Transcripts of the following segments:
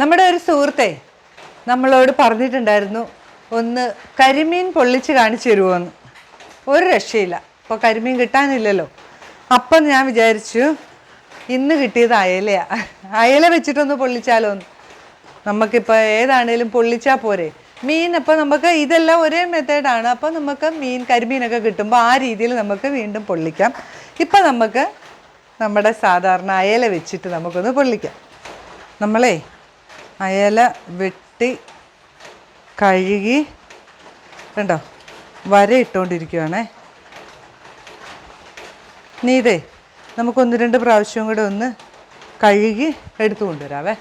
നമ്മുടെ ഒരു സുഹൃത്തെ നമ്മളോട് പറഞ്ഞിട്ടുണ്ടായിരുന്നു ഒന്ന് കരിമീൻ പൊള്ളിച്ച് കാണിച്ചു തരുമോന്ന് ഒരു രക്ഷയില്ല. അപ്പോൾ കരിമീൻ കിട്ടാനില്ലല്ലോ. അപ്പം ഞാൻ വിചാരിച്ചു ഇന്ന് കിട്ടിയത് അയലയാണ് അയല വെച്ചിട്ടൊന്ന് പൊള്ളിച്ചാലോ എന്ന് നമുക്കിപ്പോൾ ഏതാണേലും പൊള്ളിച്ചാൽ പോരെ. മീൻ അപ്പോൾ നമുക്ക് ഇതെല്ലാം ഒരേ മെത്തേഡാണ്. അപ്പോൾ നമുക്ക് മീൻ കരിമീനൊക്കെ കിട്ടുമ്പോൾ ആ രീതിയിൽ നമുക്ക് വീണ്ടും പൊള്ളിക്കാം. ഇപ്പം നമുക്ക് നമ്മുടെ സാധാരണ അയല വെച്ചിട്ട് നമുക്കൊന്ന് പൊള്ളിക്കാം. നമ്മളേ അയല വെട്ടി കഴുകി കണ്ടോ? വര ഇട്ടുകൊണ്ടിരിക്കുവാണേ നീ ഇതേ നമുക്കൊന്ന് രണ്ട് പ്രാവശ്യവും കൂടെ ഒന്ന് കഴുകി എടുത്തു കൊണ്ടുവരാവേ.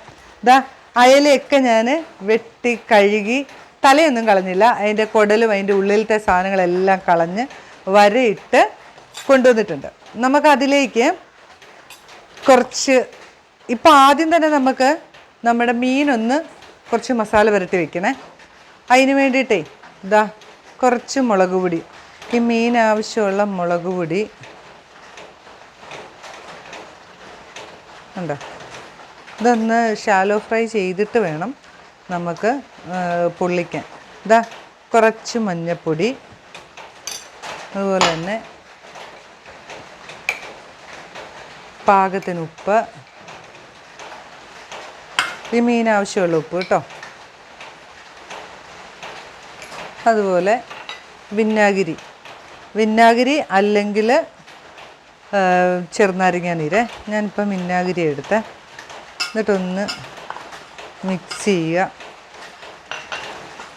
ഇതാ അയലയൊക്കെ ഞാൻ വെട്ടി കഴുകി തലയൊന്നും കളഞ്ഞില്ല. അതിന്റെ കുടലും അതിന്റെ ഉള്ളിലത്തെ സാധനങ്ങളെല്ലാം കളഞ്ഞ് വരയിട്ട് കൊണ്ടുവന്നിട്ടുണ്ട്. നമുക്കതിലേക്ക് കുറച്ച് ഇപ്പം ആദ്യം തന്നെ നമുക്ക് നമ്മുടെ മീനൊന്ന് കുറച്ച് മസാല പുരട്ടി വെക്കണേ. അതിന് വേണ്ടിയിട്ടേ ഇതാ കുറച്ച് മുളക് പൊടി. ഈ മീൻ ആവശ്യമുള്ള മുളക് പൊടി. ഉണ്ടോ ഇതൊന്ന് ഷാലോ ഫ്രൈ ചെയ്തിട്ട് വേണം നമുക്ക് പൊള്ളിക്കാൻ. ഇതാ കുറച്ച് മഞ്ഞൾപ്പൊടി അതുപോലെ തന്നെ പാകത്തിന് ഉപ്പ്. ഈ മീൻ ആവശ്യമുള്ള ഉപ്പ് കേട്ടോ. അതുപോലെ വിന്നാഗിരി വിന്നാഗിരി അല്ലെങ്കിൽ ചെറുനാരങ്ങ നീര് ഞാനിപ്പം വിന്നാഗിരി എടുത്ത്. എന്നിട്ടൊന്ന് മിക്സ് ചെയ്യുക.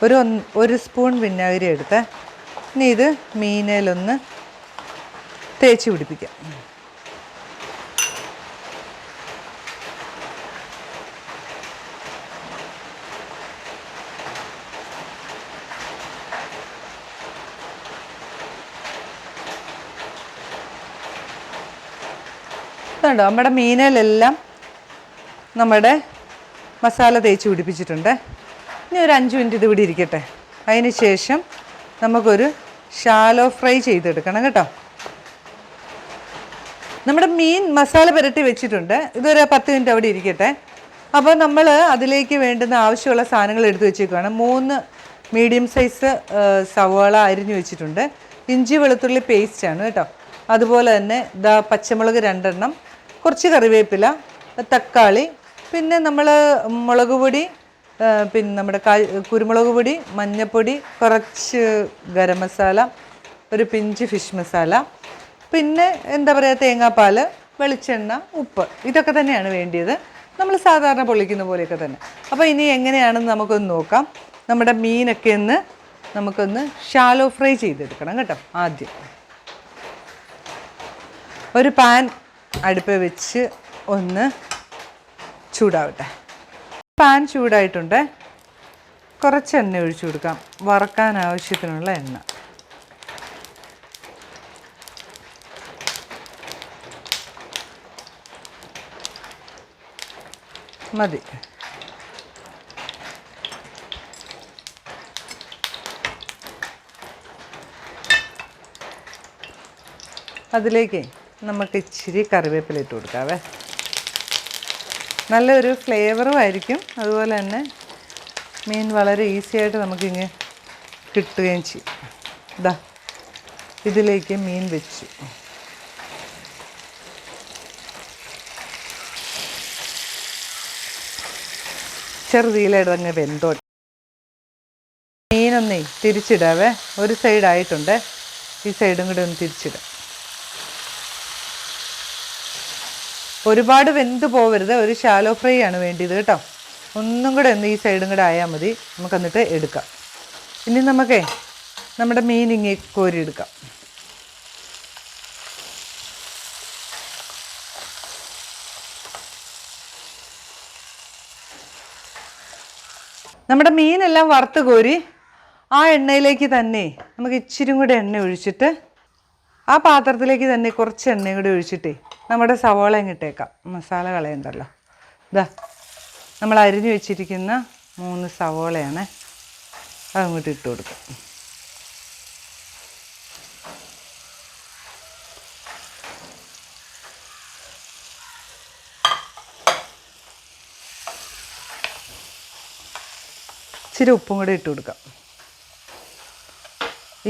ഒരു ഒരു സ്പൂൺ വിന്നാഗിരി എടുത്ത്. ഇനി ഇത് മീനയിലൊന്ന് തേച്ച് പിടിപ്പിക്കാം. ഇതുണ്ടോ നമ്മുടെ മീനിലെല്ലാം നമ്മുടെ മസാല തേച്ച് പിടിപ്പിച്ചിട്ടുണ്ട്. ഇനി ഒരു അഞ്ച് മിനിറ്റ് ഇത് ഇവിടെ ഇരിക്കട്ടെ. അതിന് ശേഷം നമുക്കൊരു ഷാലോ ഫ്രൈ ചെയ്തെടുക്കണം കേട്ടോ. നമ്മുടെ മീൻ മസാല പുരട്ടി വെച്ചിട്ടുണ്ട്. ഇതൊരു പത്ത് മിനിറ്റ് അവിടെ ഇരിക്കട്ടെ. അപ്പോൾ നമ്മൾ അതിലേക്ക് വേണ്ടുന്ന ആവശ്യമുള്ള സാധനങ്ങൾ എടുത്തു വെച്ചേക്കുവാണ്. മൂന്ന് മീഡിയം സൈസ് സവാള അരിഞ്ഞു വെച്ചിട്ടുണ്ട്. ഇഞ്ചി വെളുത്തുള്ളി പേസ്റ്റാണ് കേട്ടോ. അതുപോലെ തന്നെ ദാ പച്ചമുളക് രണ്ടെണ്ണം കുറച്ച് കറിവേപ്പില തക്കാളി പിന്നെ നമ്മൾ മുളക് പൊടി പിന്നെ നമ്മുടെ കാ- കുരുമുളക് പൊടി മഞ്ഞൾപ്പൊടി കുറച്ച് ഗരം മസാല ഒരു പിഞ്ച് ഫിഷ് മസാല പിന്നെ എന്താ പറയുക തേങ്ങാപ്പാൽ വെളിച്ചെണ്ണ ഉപ്പ് ഇതൊക്കെ തന്നെയാണ് വേണ്ടിയത്. നമ്മൾ സാധാരണ പൊള്ളിക്കുന്ന പോലെയൊക്കെ തന്നെ. അപ്പോൾ ഇനി എങ്ങനെയാണെന്ന് നമുക്കൊന്ന് നോക്കാം. നമ്മുടെ മീനൊക്കെ ഒന്ന് നമുക്കൊന്ന് ഷാലോ ഫ്രൈ ചെയ്തെടുക്കണം കേട്ടോ ആദ്യം. ഒരു പാൻ അടുപ്പ് വെച്ച് ഒന്ന് ചൂടാവട്ടെ. പാൻ ചൂടായിട്ടുണ്ട്. കുറച്ച് എണ്ണ ഒഴിച്ചു കൊടുക്കാം. വറക്കാൻ ആവശ്യത്തിനുള്ള എണ്ണ. മതി. അതിലേക്ക് നമുക്ക് ഇച്ചിരി കറിവേപ്പില ഇട്ട് കൊടുക്കാവേ. നല്ലൊരു ഫ്ലേവറും ആയിരിക്കും. അതുപോലെ തന്നെ മീൻ വളരെ ഈസി ആയിട്ട് നമുക്കിങ്ങ് കിട്ടുകയും ചെയ്യും. ഇതാ ഇതിലേക്ക് മീൻ വെച്ചു. ചെറുതീലയുടെ അങ്ങ് വെന്തോ. മീനൊന്നേ തിരിച്ചിടാവേ. ഒരു സൈഡായിട്ടുണ്ട് ഈ സൈഡും കൂടെ ഒന്ന് തിരിച്ചിടാം. ഒരുപാട് വെന്ത് പോവരുത് ഒരു ഷാലോ ഫ്രൈ ആണ് വേണ്ടിയത് കേട്ടോ. ഒന്നും കൂടെ ഒന്ന് ഈ സൈഡും കൂടെ ആയാൽ മതി. നമുക്ക് എന്നിട്ട് എടുക്കാം. ഇനി നമുക്കേ നമ്മുടെ മീൻ കോരി എടുക്കാം. നമ്മുടെ മീനെല്ലാം വറുത്ത് കോരി ആ എണ്ണയിലേക്ക് തന്നെ നമുക്ക് ഇച്ചിരി കൂടെ എണ്ണ ഒഴിച്ചിട്ട് ആ പാത്രത്തിലേക്ക് തന്നെ കുറച്ച് എണ്ണയും കൂടി ഒഴിച്ചിട്ടേ നമ്മുടെ സവോള ഇങ്ങിട്ടേക്കാം മസാല കളയണ്ടല്ലോ. ഇതാ നമ്മൾ അരിഞ്ഞു വെച്ചിരിക്കുന്ന മൂന്ന് സവോളയാണ് അതങ്ങോട്ട് ഇട്ട് കൊടുക്കും. ഇച്ചിരി ഉപ്പും കൂടി ഇട്ട് കൊടുക്കാം.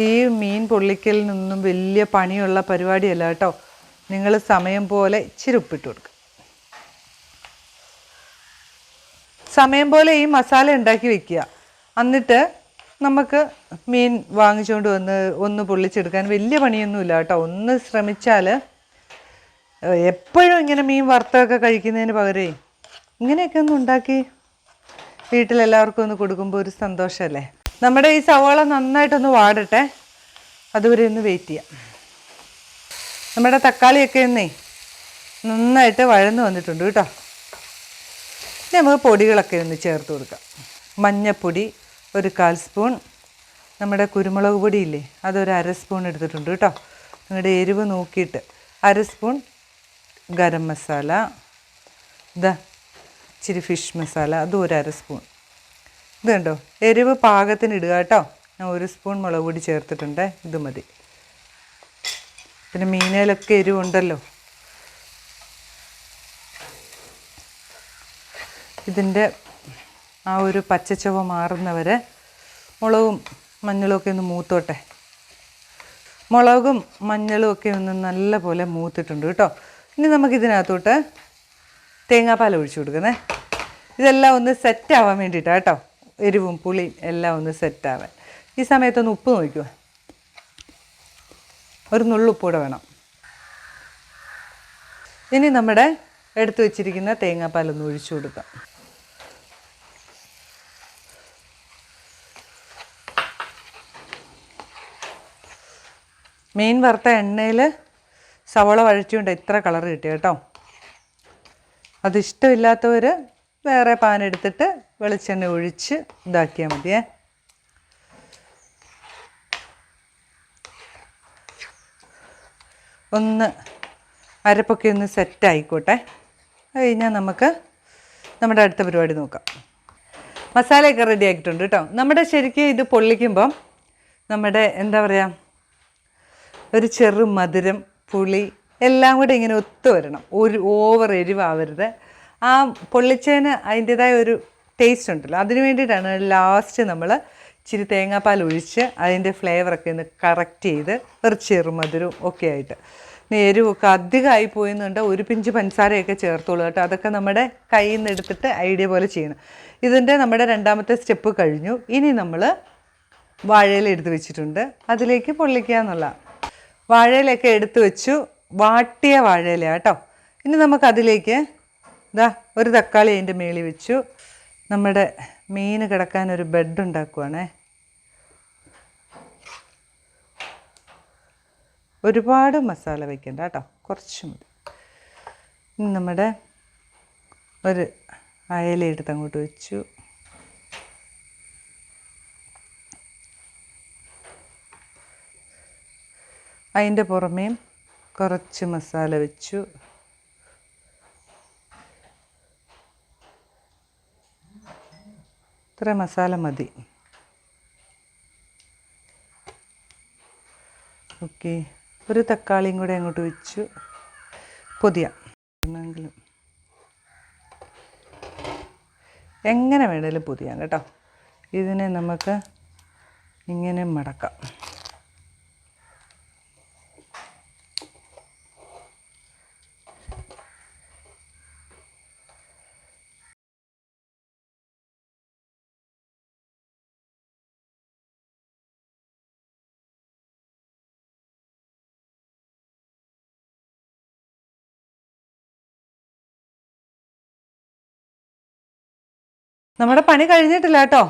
ഈ മീൻ പൊള്ളിക്കലിനൊന്നും വലിയ പണിയുള്ള പരിപാടിയല്ല കേട്ടോ. നിങ്ങൾ സമയം പോലെ ഇച്ചിരി ഉപ്പിട്ട് കൊടുക്കുക സമയം പോലെ ഈ മസാല ഉണ്ടാക്കി വെക്കുക. എന്നിട്ട് നമുക്ക് മീൻ വാങ്ങിച്ചുകൊണ്ട് വന്ന് ഒന്ന് പൊള്ളിച്ചെടുക്കാൻ വലിയ പണിയൊന്നുമില്ല കേട്ടോ. ഒന്ന് ശ്രമിച്ചാൽ എപ്പോഴും ഇങ്ങനെ മീൻ വറുത്തൊക്കെ കഴിക്കുന്നതിന് പകരേ ഇങ്ങനെയൊക്കെ ഒന്ന് ഉണ്ടാക്കി വീട്ടിലെല്ലാവർക്കും ഒന്ന് കൊടുക്കുമ്പോൾ ഒരു സന്തോഷമല്ലേ? നമ്മുടെ ഈ സവാള നന്നായിട്ടൊന്ന് വാടട്ടെ. അതുവരെ ഒന്ന് വെയിറ്റ് ചെയ്യാം. നമ്മുടെ തക്കാളിയൊക്കെ ഒന്നേ നന്നായിട്ട് വഴന്ന് വന്നിട്ടുണ്ട് കേട്ടോ. ഇനി നമുക്ക് പൊടികളൊക്കെ ഒന്ന് ചേർത്ത് കൊടുക്കാം. മഞ്ഞപ്പൊടി ഒരു കാൽ സ്പൂൺ. നമ്മുടെ കുരുമുളക് പൊടിയില്ലേ അതൊരു അര സ്പൂൺ എടുത്തിട്ടുണ്ട് കേട്ടോ. നിങ്ങളുടെ എരിവ് നോക്കിയിട്ട് അര സ്പൂൺ ഗരം മസാല. ഇതാ ഇച്ചിരി ഫിഷ് മസാല അതും ഒരു അര സ്പൂൺ. ഇത് കണ്ടോ? എരിവ് പാകത്തിന് ഇടുക കേട്ടോ. ഞാൻ ഒരു സ്പൂൺ മുളക് പൊടി ചേർത്തിട്ടുണ്ട്. ഇത് മതി. പിന്നെ മീനയിലൊക്കെ എരിവുണ്ടല്ലോ. ഇതിന്റെ ആ ഒരു പച്ചച്ചുവ മാറുന്നവരെ മുളകും മഞ്ഞളും ഒക്കെ ഒന്ന് മൂത്തോട്ടെ. മുളകും മഞ്ഞളും ഒക്കെ ഒന്ന് നല്ല പോലെ മൂത്തിട്ടുണ്ട് കേട്ടോ. ഇനി നമുക്ക് ഇതിനകത്തോട്ട് തേങ്ങാപ്പാൽ ഒഴിച്ചു കൊടുക്കുന്നേ. ഇതെല്ലാം ഒന്ന് സെറ്റ് ആവാൻ വേണ്ടിയിട്ടാണ് കേട്ടോ. എരിവും പുളിയും എല്ലാം ഒന്ന് സെറ്റാവാൻ. ഈ സമയത്തൊന്ന് ഉപ്പ് നോക്കുക ഒരു നുള്ളുപ്പ് കൂടെ വേണം. ഇനി നമ്മുടെ എടുത്തു വെച്ചിരിക്കുന്ന തേങ്ങാപ്പാലൊന്ന് ഒഴിച്ചു കൊടുക്കാം. മീൻ വറുത്ത എണ്ണയിൽ സവോള വഴച്ചുകൊണ്ട് ഇത്ര കളർ കിട്ടി കേട്ടോ. അത് ഇഷ്ടമില്ലാത്തവർ വേറെ പാൻ എടുത്തിട്ട് വെളിച്ചെണ്ണ ഒഴിച്ച് ഇതാക്കിയാൽ മതിയേ. ഒന്ന് അരപ്പൊക്കെ ഒന്ന് സെറ്റ് ആയിക്കോട്ടെ അത് കഴിഞ്ഞാൽ നമുക്ക് നമ്മുടെ അടുത്ത പരിപാടി നോക്കാം. മസാലയൊക്കെ റെഡി ആക്കിയിട്ടുണ്ട് കേട്ടോ. നമ്മുടെ ശരിക്കും ഇത് പൊള്ളിക്കുമ്പം നമ്മുടെ എന്താ പറയുക ഒരു ചെറു മധുരം പുളി എല്ലാം കൂടെ ഇങ്ങനെ ഒത്തു വരണം. ഒരു ഓവർ എരിവാവരുത്. ആ പൊള്ളിച്ചതിന് അതിന്റെതായ ഒരു ടേസ്റ്റ് ഉണ്ടല്ലോ. അതിന് വേണ്ടിയിട്ടാണ് ലാസ്റ്റ് നമ്മൾ ഇച്ചിരി തേങ്ങാപ്പാൽ ഒഴിച്ച് അതിന്റെ ഫ്ലേവറൊക്കെ ഒന്ന് കറക്റ്റ് ചെയ്ത് ഒരു ചെറുമധുരവും ഒക്കെ ആയിട്ട്. എരിവൊക്കെ അധികമായി പോയെന്നുണ്ട്. ഒരു പിഞ്ച് പഞ്ചസാരയൊക്കെ ചേർത്തോളൂ കേട്ടോ. അതൊക്കെ നമ്മുടെ കയ്യിൽ നിന്ന് എടുത്തിട്ട് ഐഡിയ പോലെ ചെയ്യണം. ഇതിന്റെ നമ്മുടെ രണ്ടാമത്തെ സ്റ്റെപ്പ് കഴിഞ്ഞു. ഇനി നമ്മൾ വാഴയില എടുത്ത് വെച്ചിട്ടുണ്ട്. അതിലേക്ക് പൊള്ളിക്കുക എന്നുള്ള. വാഴയിലൊക്കെ എടുത്ത് വെച്ചു. വാട്ടിയ വാഴയില കേട്ടോ. ഇനി നമുക്കതിലേക്ക് ഇതാ ഒരു തക്കാളി അതിന്റെ മേളിൽ വെച്ചു. നമ്മുടെ മീൻ കിടക്കാൻ ഒരു ബെഡ് ഉണ്ടാക്കുവാണേ. ഒരുപാട് മസാല വയ്ക്കണ്ട കേട്ടോ കുറച്ച് മതി. നമ്മുടെ ഒരു അയല അങ്ങോട്ട് വെച്ചു. അതിന്റെ പുറമേയും കുറച്ച് മസാല വെച്ചു. ഇത്ര മസാല മതി. ഓക്കെ. ഒരു തക്കാളിയും കൂടെ അങ്ങോട്ട് വെച്ചു. പൊതിയാണെങ്കിലും എങ്ങനെ വേണേലും പൊതിയാം കേട്ടോ. ഇതിനെ നമുക്ക് ഇങ്ങനെ മടക്കാം. നമ്മുടെ പണി കഴിഞ്ഞിട്ടില്ല കേട്ടോ.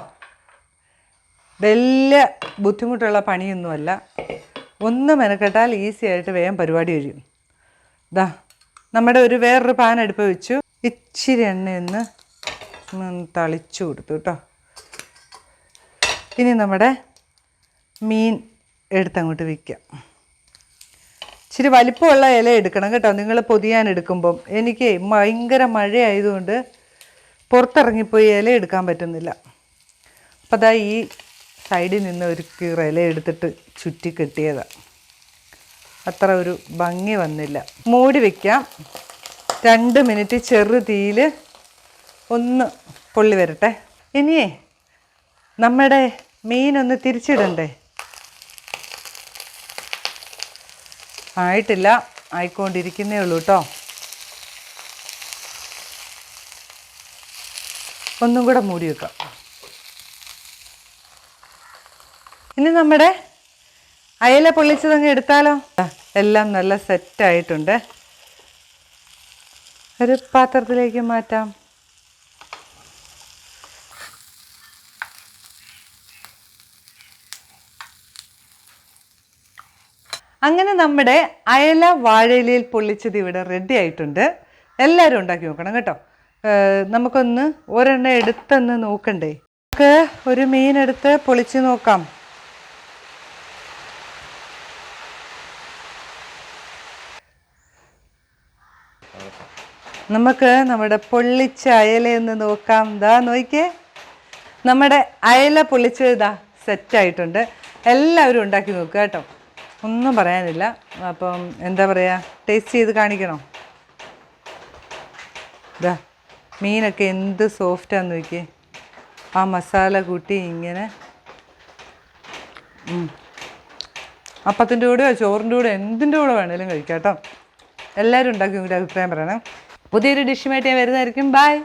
വലിയ ബുദ്ധിമുട്ടുള്ള പണിയൊന്നുമല്ല. ഒന്ന് മെനക്കെട്ടാൽ ഈസി ആയിട്ട് വേഗം പരിപാടി കഴിയും. ഇതാ നമ്മുടെ ഒരു വേറൊരു പാൻ അടുപ്പ് വെച്ചു. ഇച്ചിരി എണ്ണയൊന്ന് തളിച്ചു കൊടുത്തു കേട്ടോ. ഇനി നമ്മുടെ മീൻ എടുത്തങ്ങോട്ട് വയ്ക്കാം ഇച്ചിരി വലിപ്പമുള്ള ഇല എടുക്കണം കേട്ടോ. നിങ്ങൾ പൊതിയാൻ എടുക്കുമ്പം. എനിക്ക് ഭയങ്കര മഴയായതുകൊണ്ട് പുറത്തിറങ്ങിപ്പോയി ഇല എടുക്കാൻ പറ്റുന്നില്ല. അപ്പോൾ അതാ ഈ സൈഡിൽ നിന്ന് ഒരു കീറ ഇല എടുത്തിട്ട് ചുറ്റി കെട്ടിയതാണ് അത്ര ഒരു ഭംഗി വന്നില്ല. മൂടി വയ്ക്കാം രണ്ട് മിനിറ്റ് ചെറു തീയിൽ ഒന്ന് പൊള്ളി വരട്ടെ. ഇനിയേ നമ്മുടെ മീനൊന്ന് തിരിച്ചിടണ്ടേ? ആയിട്ടില്ല. ആയിക്കൊണ്ടിരിക്കുന്നേ ഉള്ളൂ കേട്ടോ ഒന്നും കൂടെ മൂടി വെക്കാം. ഇനി നമ്മുടെ അയല പൊള്ളിച്ചതങ്ങ് എടുത്താലോ? എല്ലാം നല്ല സെറ്റായിട്ടുണ്ട് ഒരു പാത്രത്തിലേക്ക് മാറ്റാം. അങ്ങനെ നമ്മുടെ അയല വാഴയിലയിൽ പൊള്ളിച്ചത് ഇവിടെ റെഡി ആയിട്ടുണ്ട്. എല്ലാവരും ഉണ്ടാക്കി നോക്കണം കേട്ടോ. നമുക്കൊന്ന് ഒരെണ്ണം എടുത്തൊന്ന് നോക്കണ്ടേ? നമുക്ക് ഒരു മീൻ എടുത്ത് പൊളിച്ചു നോക്കാം. നമുക്ക് നമ്മുടെ പൊള്ളിച്ച അയലയൊന്ന് നോക്കാം. ദാ നോക്കിയേ. നമ്മുടെ അയല പൊളിച്ചതാ ഇതാ സെറ്റായിട്ടുണ്ട്. എല്ലാവരും ഉണ്ടാക്കി നോക്കുക കേട്ടോ. ഒന്നും പറയാനില്ല. അപ്പം എന്താ പറയുക ടേസ്റ്റ് ചെയ്ത് കാണിക്കണോ? ഇതാ മീനൊക്കെ എന്ത് സോഫ്റ്റാന്ന് നോക്കിയേ. ആ മസാല കൂട്ടി ഇങ്ങനെ. അപ്പത്തിന്റെ കൂടെയോ ചോറിന്റെ കൂടെ എന്തിന്റെ കൂടെ വേണേലും കഴിക്കാം കേട്ടോ. എല്ലാവരും ഉണ്ടാക്കി ഒരു അഭിപ്രായം പറയണം. പുതിയൊരു ഡിഷുമായിട്ട് ഞാൻ വരുന്നതായിരിക്കും. ബൈ.